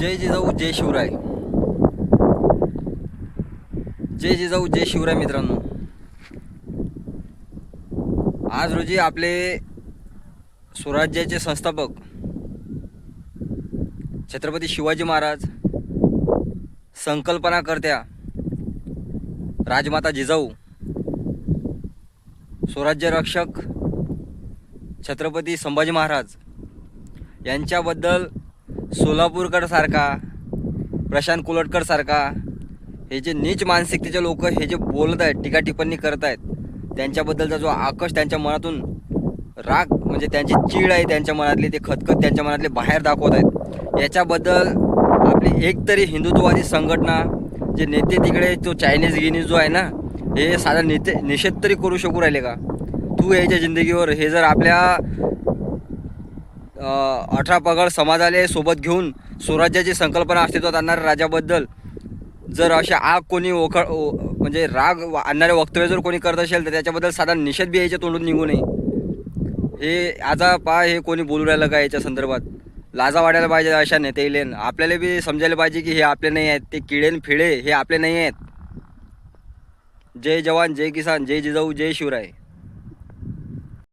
जय जिजाऊ जय शिवराय. जय जिजाऊ जय शिवराय मित्रांनो. आज रोजी आपले स्वराज्याचे संस्थापक छत्रपती शिवाजी महाराज संकल्पना करत्या राजमाता जिजाऊ स्वराज्य रक्षक छत्रपती संभाजी महाराज यांच्याबद्दल सोलापूरकर सारखा प्रशांत कोलटकर सारखा हे जे नीच मानसिकतेचे लोक हे जे बोलत आहेत टीका टिप्पणी करत आहेत त्यांच्याबद्दलचा जो आकश त्यांच्या मनातून राग म्हणजे त्यांची चीड आहे त्यांच्या मनातली ते खतखत त्यांच्या मनातले बाहेर दाखवत आहेत. याच्याबद्दल आपली एक तरी हिंदुत्ववादी संघटना जे नेते तिकडे तो चायनीज गिनीज जो आहे ना हे साधा नेते निषेध तरी करू शकू राहिले का? तू याच्या जिंदगीवर हे जर आपल्या अठरा पगड समाजाला सोबत घेऊन स्वराज्याची संकल्पना अस्तित्वात आणणाऱ्या राजाबद्दल जर अशा आग कोणी ओखळ ओ म्हणजे राग वा- आणणारे वक्तव्य जर कोणी करत असेल तर त्याच्याबद्दल साधारण निषेध बी याच्या तोंडून निघू नये. हे आजा पा हे कोणी बोलू राहिलं का याच्या संदर्भात? लाजा वाढायला पाहिजे अशा नेते आपल्याला बी समजायला पाहिजे की हे आपले नाही आहेत. ते किडेन फिडे हे आपले नाही आहेत. जय जवान जय किसान जय जिजाऊ जय शिवराय.